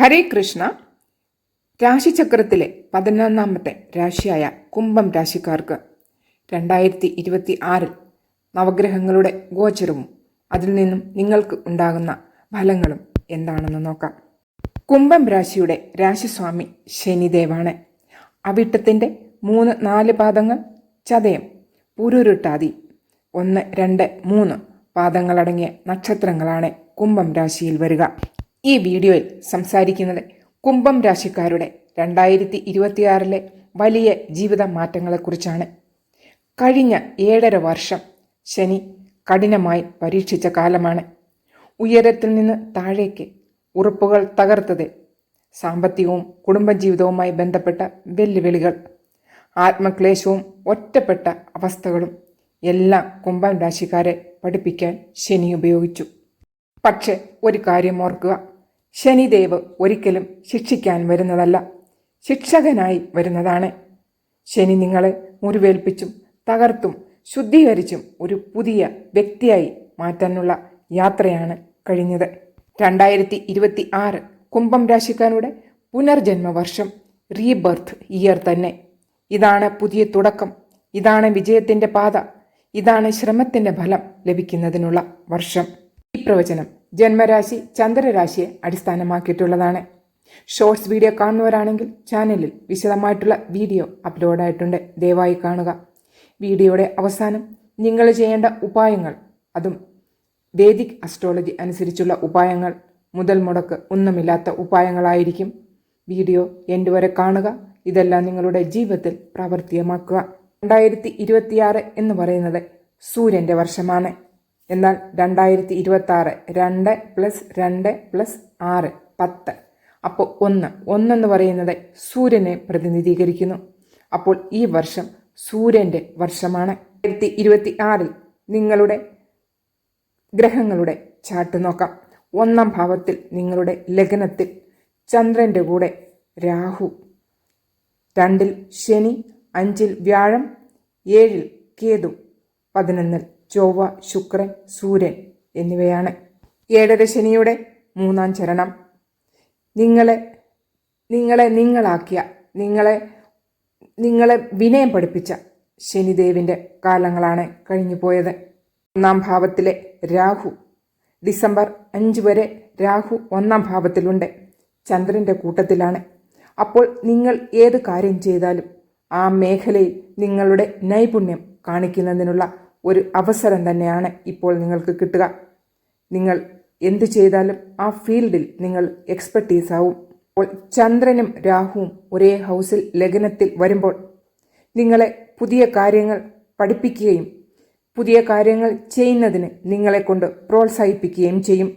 ഹരേ കൃഷ്ണ. രാശിചക്രത്തിലെ പതിനൊന്നാമത്തെ രാശിയായ കുംഭം രാശിക്കാർക്ക് രണ്ടായിരത്തി ഇരുപത്തി ആറിൽ നവഗ്രഹങ്ങളുടെ ഗോചരവും അതിൽ നിന്നും നിങ്ങൾക്ക് ഉണ്ടാകുന്ന ഫലങ്ങളും എന്താണെന്ന് നോക്കാം. കുംഭം രാശിയുടെ രാശിസ്വാമി ശനിദേവാണ്. അവിട്ടത്തിന്റെ മൂന്ന് നാല് പാദങ്ങൾ ചതയം പുരുരുട്ടാതി ഒന്ന് രണ്ട് മൂന്ന് പാദങ്ങളടങ്ങിയ നക്ഷത്രങ്ങളാണ് കുംഭം രാശിയിൽ വരിക. ഈ വീഡിയോയിൽ സംസാരിക്കുന്നത് കുംഭം രാശിക്കാരുടെ രണ്ടായിരത്തി ഇരുപത്തിയാറിലെ വലിയ ജീവിത മാറ്റങ്ങളെക്കുറിച്ചാണ് കഴിഞ്ഞ ഏഴര വർഷം ശനി കഠിനമായി പരീക്ഷിച്ച കാലമാണ്. ഉയരത്തിൽ നിന്ന് താഴേക്ക് ഉറപ്പുകൾ തകർത്തത് സാമ്പത്തികവും കുടുംബജീവിതവുമായി ബന്ധപ്പെട്ട വെല്ലുവിളികൾ. ആത്മക്ലേശവും ഒറ്റപ്പെട്ട അവസ്ഥകളും എല്ലാം കുംഭം രാശിക്കാരെ പഠിപ്പിക്കാൻ ശനി ഉപയോഗിച്ചു. പക്ഷെ ഒരു കാര്യം ഓർക്കുക. ശനിദേവ് ഒരിക്കലും ശിക്ഷിക്കാൻ വരുന്നതല്ല. ശിക്ഷകനായി വരുന്നതാണ്. ശനി നിങ്ങളെ മുറിവേൽപ്പിച്ചും തകർത്തും ശുദ്ധീകരിച്ചും ഒരു പുതിയ വ്യക്തിയായി മാറ്റാനുള്ള യാത്രയാണ് കഴിഞ്ഞത്. രണ്ടായിരത്തി ഇരുപത്തി ആറ് കുംഭം രാശിക്കാരുടെ പുനർജന്മ വർഷം റീബർത്ത് ഇയർ തന്നെ. ഇതാണ് പുതിയ തുടക്കം. ഇതാണ് വിജയത്തിന്റെ പാത. ഇതാണ് ശ്രമത്തിന്റെ ഫലം ലഭിക്കുന്നതിനുള്ള വർഷം. ഈ പ്രവചനം ജന്മരാശി ചന്ദ്രരാശിയെ അടിസ്ഥാനമാക്കിയിട്ടുള്ളതാണ്. ഷോർട്സ് വീഡിയോ കാണുന്നവരാണെങ്കിൽ ചാനലിൽ വിശദമായിട്ടുള്ള വീഡിയോ അപ്ലോഡായിട്ടുണ്ട് ദയവായി കാണുക. വീഡിയോയുടെ അവസാനം നിങ്ങൾ ചെയ്യേണ്ട ഉപായങ്ങൾ അതും വേദിക് അസ്ട്രോളജി അനുസരിച്ചുള്ള ഉപായങ്ങൾ മുതൽ മുടക്ക് ഒന്നുമില്ലാത്ത ഉപായങ്ങളായിരിക്കും. വീഡിയോ എന്റെ വരെ കാണുക. ഇതെല്ലാം നിങ്ങളുടെ ജീവിതത്തിൽ പ്രാവർത്തികമാക്കുക. രണ്ടായിരത്തി ഇരുപത്തിയാറ് എന്ന് പറയുന്നത് സൂര്യന്റെ വർഷമാണ്. എന്നാൽ രണ്ടായിരത്തി ഇരുപത്തി ആറ് രണ്ട് പ്ലസ് രണ്ട് പ്ലസ് ആറ് പത്ത്. അപ്പോൾ ഒന്ന് ഒന്നെന്ന് പറയുന്നത് സൂര്യനെ പ്രതിനിധീകരിക്കുന്നു. അപ്പോൾ ഈ വർഷം സൂര്യന്റെ വർഷമാണ്. രണ്ടായിരത്തി ഇരുപത്തി ആറിൽ നിങ്ങളുടെ ഗ്രഹങ്ങളുടെ ചാട്ട് നോക്കാം. ഒന്നാം ഭാവത്തിൽ നിങ്ങളുടെ ലഗ്നത്തിൽ ചന്ദ്രന്റെ കൂടെ രാഹു രണ്ടിൽ ശനി അഞ്ചിൽ വ്യാഴം ഏഴിൽ കേതു പതിനൊന്നിൽ ചൊവ്വ ശുക്രൻ സൂര്യൻ എന്നിവയാണ്. ഏഴര ശനിയുടെ മൂന്നാം ചരണം. നിങ്ങളെ നിങ്ങളെ നിങ്ങളാക്കിയ നിങ്ങളെ നിങ്ങളെ വിനയം പഠിപ്പിച്ച ശനിദേവിന്റെ കാലങ്ങളാണ് കഴിഞ്ഞു പോയത്. ഒന്നാം ഭാവത്തിലെ രാഹു ഡിസംബർ അഞ്ച് വരെ രാഹു ഒന്നാം ഭാവത്തിലുണ്ട്. ചന്ദ്രന്റെ കൂട്ടത്തിലാണ്. അപ്പോൾ നിങ്ങൾ ഏത് കാര്യം ചെയ്താലും ആ മേഖലയിൽ നിങ്ങളുടെ നൈപുണ്യം കാണിക്കുന്നതിനുള്ള ഒരു അവസരം തന്നെയാണ് ഇപ്പോൾ നിങ്ങൾക്ക് കിട്ടുക. നിങ്ങൾ എന്തു ചെയ്താലും ആ ഫീൽഡിൽ നിങ്ങൾ എക്സ്പെർട്ടീസ് ആവും. അപ്പോൾ ചന്ദ്രനും രാഹുവും ഒരേ ഹൗസിൽ ലഗ്നത്തിൽ വരുമ്പോൾ നിങ്ങളെ പുതിയ കാര്യങ്ങൾ പഠിപ്പിക്കുകയും പുതിയ കാര്യങ്ങൾ ചെയ്യുന്നതിന് നിങ്ങളെ കൊണ്ട് പ്രോത്സാഹിപ്പിക്കുകയും ചെയ്യും.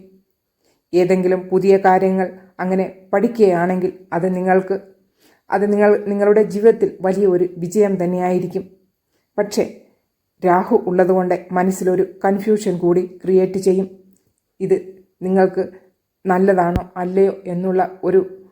ഏതെങ്കിലും പുതിയ കാര്യങ്ങൾ അങ്ങനെ പഠിക്കുകയാണെങ്കിൽ അത് നിങ്ങൾക്ക് അത് നിങ്ങൾ നിങ്ങളുടെ ജീവിതത്തിൽ വലിയ ഒരു വിജയം തന്നെയായിരിക്കും. പക്ഷേ രാഹു ഉള്ളതുകൊണ്ട് മനസ്സിലൊരു കൺഫ്യൂഷൻ കൂടി ക്രിയേറ്റ് ചെയ്യും. ഇത് നിങ്ങൾക്ക് നല്ലതാണോ അല്ലയോ എന്നുള്ള ഒരു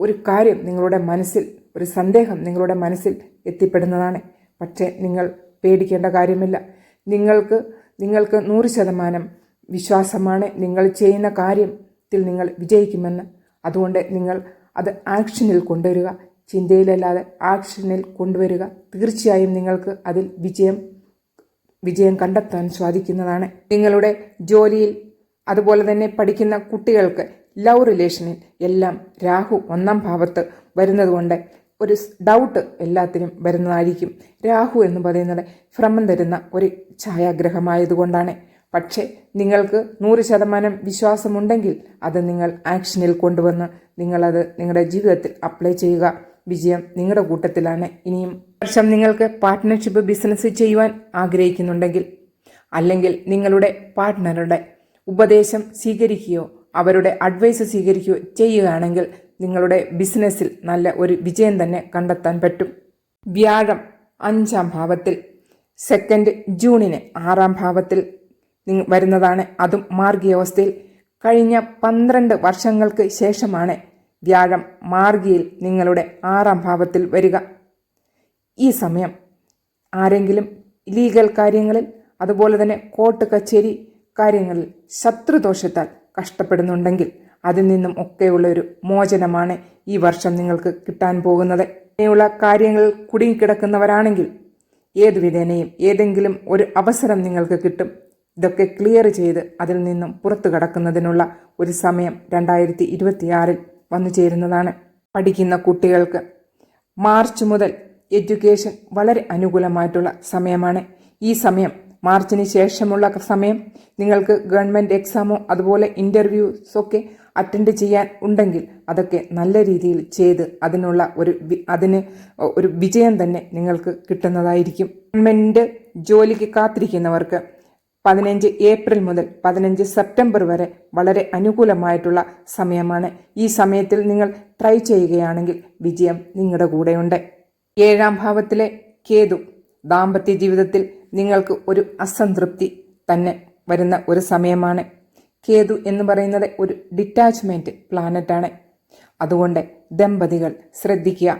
ഒരു കാര്യം നിങ്ങളുടെ മനസ്സിൽ ഒരു സന്ദേഹം നിങ്ങളുടെ മനസ്സിൽ എത്തിപ്പെടുന്നതാണ്. പക്ഷേ നിങ്ങൾ പേടിക്കേണ്ട കാര്യമില്ല. നിങ്ങൾക്ക് നിങ്ങൾക്ക് നൂറ് ശതമാനം വിശ്വാസമാണ് നിങ്ങൾ ചെയ്യുന്ന കാര്യത്തിൽ നിങ്ങൾ വിജയിക്കുമെന്ന്. അതുകൊണ്ട് നിങ്ങൾ അത് ആക്ഷനിൽ കൊണ്ടുവരിക. ചിന്തയിലല്ലാതെ ആക്ഷനിൽ കൊണ്ടുവരിക. തീർച്ചയായും നിങ്ങൾക്ക് അതിൽ വിജയം വിജയം കണ്ടെത്താൻ സാധിക്കുന്നതാണ്. നിങ്ങളുടെ ജോലിയിൽ അതുപോലെ തന്നെ പഠിക്കുന്ന കുട്ടികൾക്ക് ലവ് റിലേഷനിൽ എല്ലാം രാഹു ഒന്നാം ഭാവത്ത് വരുന്നതുകൊണ്ട് ഒരു ഡൗട്ട് എല്ലാത്തിനും വരുന്നതായിരിക്കും. രാഹു എന്ന് പറയുന്നത് ഭ്രമം തരുന്ന ഒരു ഛായാഗ്രഹമായതുകൊണ്ടാണ്. പക്ഷേ നിങ്ങൾക്ക് നൂറ് ശതമാനം വിശ്വാസമുണ്ടെങ്കിൽ അത് നിങ്ങൾ ആക്ഷനിൽ കൊണ്ടുവന്ന് നിങ്ങളത് നിങ്ങളുടെ ജീവിതത്തിൽ അപ്ലൈ ചെയ്യുക. വിജയം നിങ്ങളുടെ കൂട്ടത്തിലാണ്. ഇനിയും വർഷം നിങ്ങൾക്ക് പാർട്ട്ണർഷിപ്പ് ബിസിനസ് ചെയ്യുവാൻ ആഗ്രഹിക്കുന്നുണ്ടെങ്കിൽ അല്ലെങ്കിൽ നിങ്ങളുടെ പാർട്ട്ണറുടെ ഉപദേശം സ്വീകരിക്കുകയോ അവരുടെ അഡ്വൈസ് സ്വീകരിക്കുകയോ ചെയ്യുകയാണെങ്കിൽ നിങ്ങളുടെ ബിസിനസ്സിൽ നല്ല ഒരു വിജയം തന്നെ കണ്ടെത്താൻ പറ്റും. വ്യാഴം അഞ്ചാം ഭാവത്തിൽ സെക്കൻഡ് ജൂണിന് ആറാം ഭാവത്തിൽ വരുന്നതാണ്. അതും മാർഗീയാവസ്ഥയിൽ കഴിഞ്ഞ പന്ത്രണ്ട് വർഷങ്ങൾക്ക് ശേഷമാണ് വ്യാഴം മാർഗിയിൽ നിങ്ങളുടെ ആറാം ഭാവത്തിൽ വരിക. ഈ സമയം ആരെങ്കിലും ലീഗൽ കാര്യങ്ങളിൽ അതുപോലെ തന്നെ കോർട്ട് കച്ചേരി കാര്യങ്ങളിൽ ശത്രുദോഷത്താൽ കഷ്ടപ്പെടുന്നുണ്ടെങ്കിൽ അതിൽ നിന്നും ഒക്കെയുള്ള ഒരു മോചനമാണ് ഈ വർഷം നിങ്ങൾക്ക് കിട്ടാൻ പോകുന്നത്. ഇങ്ങനെയുള്ള കാര്യങ്ങൾ കുടുങ്ങിക്കിടക്കുന്നവരാണെങ്കിൽ ഏതു വിധേനയും ഏതെങ്കിലും ഒരു അവസരം നിങ്ങൾക്ക് കിട്ടും. ഇതൊക്കെ ക്ലിയർ ചെയ്ത് അതിൽ നിന്നും പുറത്തു കടക്കുന്നതിനുള്ള ഒരു സമയം രണ്ടായിരത്തി ഇരുപത്തിയാറിൽ വന്നു ചേരുന്നതാണ് പഠിക്കുന്ന കുട്ടികൾക്ക്. മാർച്ച് മുതൽ എഡ്യൂക്കേഷൻ വളരെ അനുകൂലമായിട്ടുള്ള സമയമാണ്. ഈ സമയം മാർച്ചിന് ശേഷമുള്ള സമയം നിങ്ങൾക്ക് ഗവൺമെന്റ് എക്സാമോ അതുപോലെ ഇന്റർവ്യൂസ് ഒക്കെ അറ്റൻഡ് ചെയ്യാൻ ഉണ്ടെങ്കിൽ അതൊക്കെ നല്ല രീതിയിൽ ചെയ്ത് അതിനുള്ള ഒരു അതിന് ഒരു വിജയം തന്നെ നിങ്ങൾക്ക് കിട്ടുന്നതായിരിക്കും. ഗവൺമെന്റ് ജോലിക്ക് കാത്തിരിക്കുന്നവർക്ക് പതിനഞ്ച് ഏപ്രിൽ മുതൽ പതിനഞ്ച് സെപ്റ്റംബർ വരെ വളരെ അനുകൂലമായിട്ടുള്ള സമയമാണ്. ഈ സമയത്തിൽ നിങ്ങൾ ട്രൈ ചെയ്യുകയാണെങ്കിൽ വിജയം നിങ്ങളുടെ കൂടെയുണ്ട്. ഏഴാം ഭാവത്തിലെ കേതു ദാമ്പത്യ ജീവിതത്തിൽ നിങ്ങൾക്ക് ഒരു അസംതൃപ്തി തന്നെ വരുന്ന ഒരു സമയമാണ്. കേതു എന്ന് പറയുന്നത് ഒരു ഡിറ്റാച്ച്മെന്റ് പ്ലാനറ്റാണ് അതുകൊണ്ട് ദമ്പതികൾ ശ്രദ്ധിക്കുക.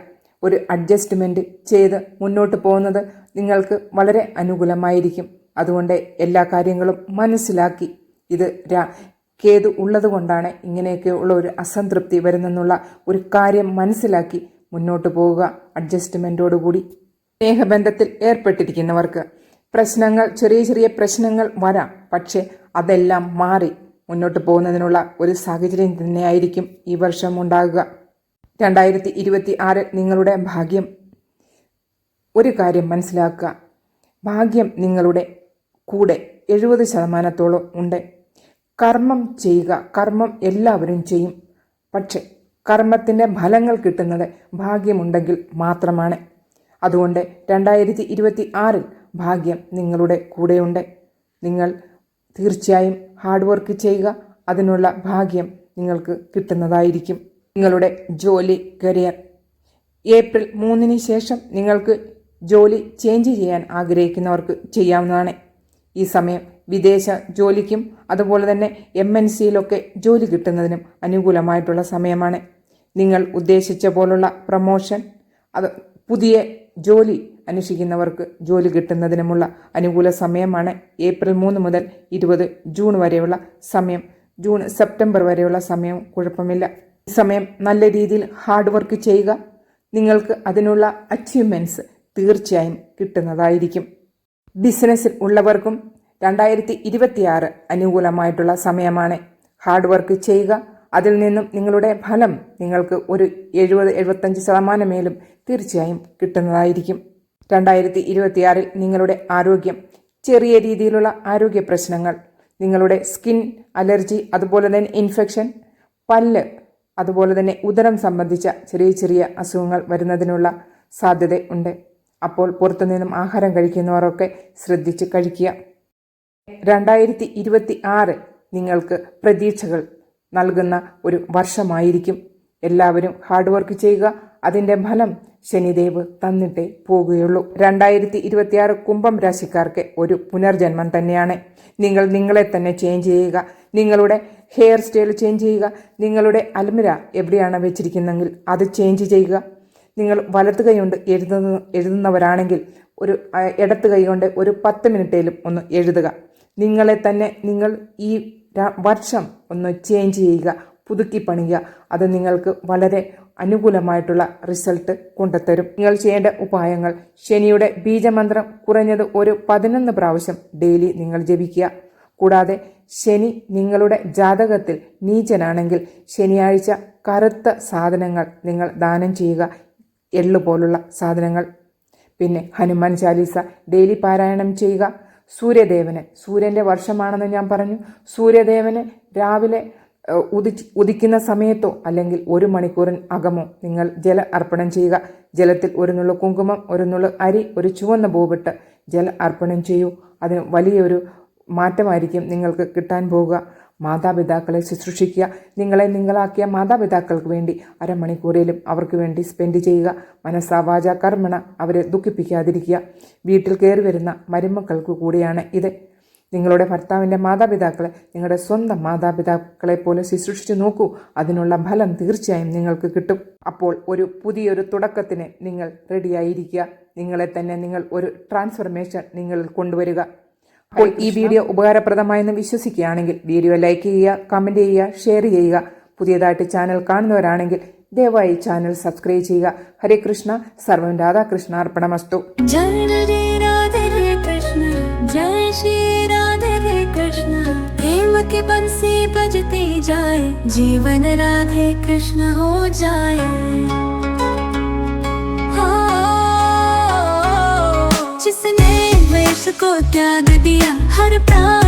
ഒരു അഡ്ജസ്റ്റ്മെന്റ് ചെയ്ത് മുന്നോട്ട് പോകുന്നത് നിങ്ങൾക്ക് വളരെ അനുകൂലമായിരിക്കും. അതുകൊണ്ട് എല്ലാ കാര്യങ്ങളും മനസ്സിലാക്കി ഇത് രാ കേതു ഉള്ളതുകൊണ്ടാണ് ഇങ്ങനെയൊക്കെയുള്ള ഒരു അസംതൃപ്തി വരുന്നെന്നുള്ള ഒരു കാര്യം മനസ്സിലാക്കി മുന്നോട്ട് പോവുക. അഡ്ജസ്റ്റ്മെന്റോടുകൂടി സ്നേഹബന്ധത്തിൽ ഏർപ്പെട്ടിരിക്കുന്നവർക്ക് പ്രശ്നങ്ങൾ ചെറിയ ചെറിയ പ്രശ്നങ്ങൾ വരാം. പക്ഷേ അതെല്ലാം മാറി മുന്നോട്ട് പോകുന്നതിനുള്ള ഒരു സാഹചര്യം തന്നെയായിരിക്കും ഈ വർഷം ഉണ്ടാകുക. രണ്ടായിരത്തി ഇരുപത്തി ആറ് നിങ്ങളുടെ ഭാഗ്യം ഒരു കാര്യം മനസ്സിലാക്കുക. ഭാഗ്യം നിങ്ങളുടെ കൂടെ എഴുപത് ശതമാനത്തോളം ഉണ്ട്. കർമ്മം ചെയ്യുക കർമ്മം എല്ലാവരും ചെയ്യും. പക്ഷേ കർമ്മത്തിന്റെ ഫലങ്ങൾ കിട്ടുന്നത് ഭാഗ്യമുണ്ടെങ്കിൽ മാത്രമാണ്. അതുകൊണ്ട് രണ്ടായിരത്തി ഇരുപത്തി ആറിൽ ഭാഗ്യം നിങ്ങളുടെ കൂടെയുണ്ട്. നിങ്ങൾ തീർച്ചയായും ഹാർഡ് വർക്ക് ചെയ്യുക അതിനുള്ള ഭാഗ്യം നിങ്ങൾക്ക് കിട്ടുന്നതായിരിക്കും. നിങ്ങളുടെ ജോലി കരിയർ ഏപ്രിൽ മൂന്നിന് ശേഷം നിങ്ങൾക്ക് ജോലി ചേഞ്ച് ചെയ്യാൻ ആഗ്രഹിക്കുന്നവർക്ക് ചെയ്യാവുന്നതാണ്. ഈ സമയം വിദേശ ജോലിക്കും അതുപോലെ തന്നെ എം എൻ സിയിലൊക്കെ ജോലി കിട്ടുന്നതിനും അനുകൂലമായിട്ടുള്ള സമയമാണ്. നിങ്ങൾ ഉദ്ദേശിച്ച പോലുള്ള പ്രമോഷൻ അത് പുതിയ ജോലി അന്വേഷിക്കുന്നവർക്ക് ജോലി കിട്ടുന്നതിനുമുള്ള അനുകൂല സമയമാണ് ഏപ്രിൽ മൂന്ന് മുതൽ ഇരുപത് ജൂൺ വരെയുള്ള സമയം. ജൂൺ സെപ്റ്റംബർ വരെയുള്ള സമയം കുഴപ്പമില്ല. ഈ സമയം നല്ല രീതിയിൽ ഹാർഡ് വർക്ക് ചെയ്യുക നിങ്ങൾക്ക് അതിനുള്ള അച്ചീവ്മെന്റ്സ് തീർച്ചയായും കിട്ടുന്നതായിരിക്കും. ബിസിനസ്സിൽ ഉള്ളവർക്കും രണ്ടായിരത്തി ഇരുപത്തിയാറ് അനുകൂലമായിട്ടുള്ള സമയമാണ്. ഹാർഡ് വർക്ക് ചെയ്യുക അതിൽ നിന്നും നിങ്ങളുടെ ഫലം നിങ്ങൾക്ക് ഒരു എഴുപത് എഴുപത്തഞ്ച് ശതമാനമേലും തീർച്ചയായും കിട്ടുന്നതായിരിക്കും. രണ്ടായിരത്തി ഇരുപത്തിയാറിൽ നിങ്ങളുടെ ആരോഗ്യം ചെറിയ രീതിയിലുള്ള ആരോഗ്യ പ്രശ്നങ്ങൾ നിങ്ങളുടെ സ്കിൻ അലർജി അതുപോലെ തന്നെ ഇൻഫെക്ഷൻ പല്ല് അതുപോലെ തന്നെ ഉദരം സംബന്ധിച്ച ചെറിയ ചെറിയ അസുഖങ്ങൾ വരുന്നതിനുള്ള സാധ്യത ഉണ്ട്. അപ്പോൾ പുറത്തുനിന്നും ആഹാരം കഴിക്കുന്നവരൊക്കെ ശ്രദ്ധിച്ച് കഴിക്കുക. രണ്ടായിരത്തി ഇരുപത്തി ആറ് നിങ്ങൾക്ക് പ്രതീക്ഷകൾ നൽകുന്ന ഒരു വർഷമായിരിക്കും. എല്ലാവരും ഹാർഡ് വർക്ക് ചെയ്യുക. അതിന്റെ ഫലം ശനിദേവ് തന്നിട്ടേ പോകുകയുള്ളൂ. രണ്ടായിരത്തി ഇരുപത്തിയാറ് കുംഭം രാശിക്കാർക്ക് ഒരു പുനർജന്മം തന്നെയാണ്. നിങ്ങൾ നിങ്ങളെ തന്നെ ചേഞ്ച് ചെയ്യുക. നിങ്ങളുടെ ഹെയർ സ്റ്റൈൽ ചേഞ്ച് ചെയ്യുക. നിങ്ങളുടെ അൽമിര എവിടെയാണ് വെച്ചിരിക്കുന്നതെങ്കിൽ അത് ചേഞ്ച് ചെയ്യുക. നിങ്ങൾ വലത്ത് കൈ കൊണ്ട് എഴുതുന്ന എഴുതുന്നവരാണെങ്കിൽ ഒരു ഇടത്ത് കൈ കൊണ്ട് ഒരു പത്ത് മിനിറ്റേലും ഒന്ന് എഴുതുക. നിങ്ങളെ തന്നെ നിങ്ങൾ ഈ വർഷം ഒന്ന് ചേഞ്ച് ചെയ്യുക പുതുക്കി പണിയുക. അത് നിങ്ങൾക്ക് വളരെ അനുകൂലമായിട്ടുള്ള റിസൾട്ട് കൊണ്ടുത്തരും നിങ്ങൾ ചെയ്യേണ്ട ഉപായങ്ങൾ ശനിയുടെ ബീജമന്ത്രം കുറഞ്ഞത് ഒരു പതിനൊന്ന് പ്രാവശ്യം ഡെയിലി നിങ്ങൾ ജപിക്കുക. കൂടാതെ ശനി നിങ്ങളുടെ ജാതകത്തിൽ നീചനാണെങ്കിൽ ശനിയാഴ്ച കറുത്ത സാധനങ്ങൾ നിങ്ങൾ ദാനം ചെയ്യുക. എള്ളു പോലുള്ള സാധനങ്ങൾ. പിന്നെ ഹനുമാൻ ചാലീസ ഡെയിലി പാരായണം ചെയ്യുക. സൂര്യദേവന് സൂര്യന്റെ വർഷമാണെന്ന് ഞാൻ പറഞ്ഞു. സൂര്യദേവന് രാവിലെ ഉദി ഉദിക്കുന്ന സമയത്തോ അല്ലെങ്കിൽ ഒരു മണിക്കൂറിന് അകമോ നിങ്ങൾ ജല അർപ്പണം ചെയ്യുക. ജലത്തിൽ ഒരു നുള്ളു കുങ്കുമം ഒരു നുള്ളു അരി ഒരു ചുവന്ന പൂവിട്ട് ജല അർപ്പണം ചെയ്യൂ. അതിന് വലിയൊരു മാറ്റമായിരിക്കും നിങ്ങൾക്ക് കിട്ടാൻ പോവുക മാതാപിതാക്കളെ ശുശ്രൂഷിക്കുക നിങ്ങളെ നിങ്ങളാക്കിയ മാതാപിതാക്കൾക്ക് വേണ്ടി അരമണിക്കൂറിലും അവർക്ക് വേണ്ടി സ്പെൻഡ് ചെയ്യുക മനസ്സാവാച കർമ്മണ അവരെ ദുഃഖിപ്പിക്കാതിരിക്കുക. വീട്ടിൽ കയറി വരുന്ന മരുമക്കൾക്ക് കൂടിയാണ് ഇത്. നിങ്ങളുടെ ഭർത്താവിന്റെ മാതാപിതാക്കളെ നിങ്ങളുടെ സ്വന്തം മാതാപിതാക്കളെ പോലെ ശുശ്രൂഷിച്ചു നോക്കൂ. അതിനുള്ള ഫലം തീർച്ചയായും നിങ്ങൾക്ക് കിട്ടും. അപ്പോൾ ഒരു പുതിയൊരു തുടക്കത്തിന് നിങ്ങൾ റെഡിയായിരിക്കുക നിങ്ങളെ തന്നെ നിങ്ങൾ ഒരു ട്രാൻസ്ഫർമേഷൻ നിങ്ങൾ കൊണ്ടുവരിക. അപ്പോൾ ഈ വീഡിയോ ഉപകാരപ്രദമായെന്ന് വിശ്വസിക്കുകയാണെങ്കിൽ വീഡിയോ ലൈക്ക് ചെയ്യുക കമൻറ്റ് ചെയ്യുക ഷെയർ ചെയ്യുക പുതിയതായിട്ട് ചാനൽ കാണുന്നവരാണെങ്കിൽ ദയവായി ചാനൽ സബ്സ്ക്രൈബ് ചെയ്യുക ഹരേ കൃഷ്ണ സർവം രാധാകൃഷ്ണ അർപ്പണമസ്തു जय रे राधे रे कृष्ण जय श्री राधे रे कृष्ण प्रेम के बंसी बजती जाए जीवन राधे कृष्ण हो जाए हाँ, जिसने को त्याग दिया हर प्राणी